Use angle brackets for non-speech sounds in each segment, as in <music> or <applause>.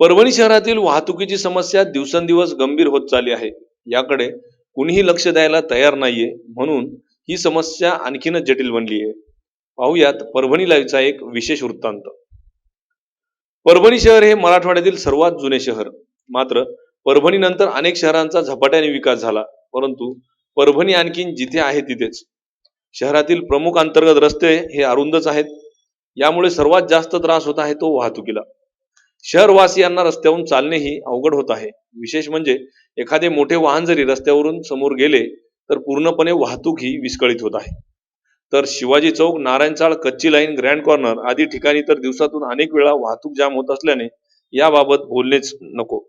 परभणी शहरातील वाहतुकीची समस्या दिवसेंदिवस गंभीर होत चालली आहे. याकडे कुणीही लक्ष द्यायला तयार नाहीये म्हणून ही समस्या आणखीनच जटिल बनली आहे पाहुयात परभणी लाईव्हचा एक विशेष वृत्तांत. परभणी शहर हे मराठवाड्यातील सर्वात जुने शहर. मात्र परभणीनंतर अनेक शहरांचा झपाट्याने विकास झाला परंतु परभणी आणखीन जिथे आहे तिथेच. शहरातील प्रमुख अंतर्गत रस्ते हे अरुंदच आहेत. यामुळे सर्वात जास्त त्रास होत आहे तो वाहतुकीला. शहरवासियांना रस्त्यावरून चालणेही अवघड होत आहे. विशेष म्हणजे एखादे मोठे वाहन जरी रस्त्यावरून समोर गेले तर पूर्णपणे वाहतूक ही विस्कळीत होत आहे. तर शिवाजी चौक नारायण चाळ कच्ची लाईन ग्रँड कॉर्नर आदी ठिकाणी तर दिवसातून अनेक वेळा वाहतूक जाम होत असल्याने याबाबत बोलणेच नको.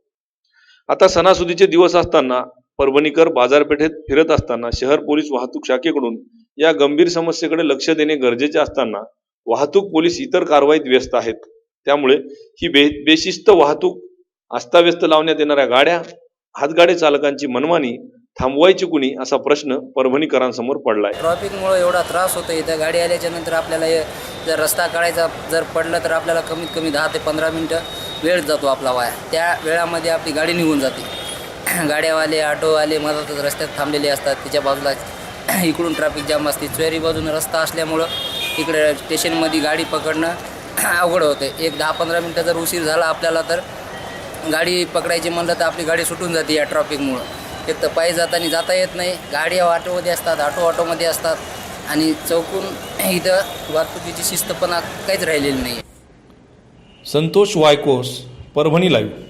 आता सणासुदीचे दिवस असताना परभणीकर बाजारपेठेत फिरत असताना शहर पोलीस वाहतूक शाखेकडून या गंभीर समस्येकडे लक्ष देणे गरजेचे असताना वाहतूक पोलीस इतर कारवाईत व्यस्त आहेत. त्यामुळे ही बे बेशिस्त वाहतूक अस्ताव्यस्त लावण्यात येणाऱ्या गाड्या हातगाडी चालकांची मनमानी थांबवायची कुणी असा प्रश्न परभणीकरांसमोर पडलाय. ट्रॉफिकमुळे एवढा त्रास होतो इथं गाडी आल्याच्यानंतर आपल्याला जर रस्ता काढायचा जर पडलं तर आपल्याला कमीत कमी दहा ते पंधरा मिनटं वेळ जातो आपला वाया. त्या वेळामध्ये आपली गाडी निघून जाते. <clears throat> गाड्यावाले ऑटोवाले मधातच रस्त्यात थांबलेले असतात. त्याच्या बाजूला <clears throat> इकडून ट्रॅफिक जाम असते. चोरी बाजून रस्ता असल्यामुळं इकडे स्टेशनमध्ये गाडी पकडणं <clears throat> अवघड होते. एक दहा पंधरा मिनटं जर उशीर झाला आपल्याला तर गाडी पकडायची म्हणलं तर आपली गाडी सुटून जाते या ट्रॉफिकमुळं एक तर पायी जाताना जाता येत नाही गाडी ऑटोमध्ये असतात ऑटो ऑटोमध्ये असतात आणि चौकून इथं वाहतुकीची शिस्तपणा काहीच राहिलेली नाही. संतोष वायकोस परभणी लाईव्ह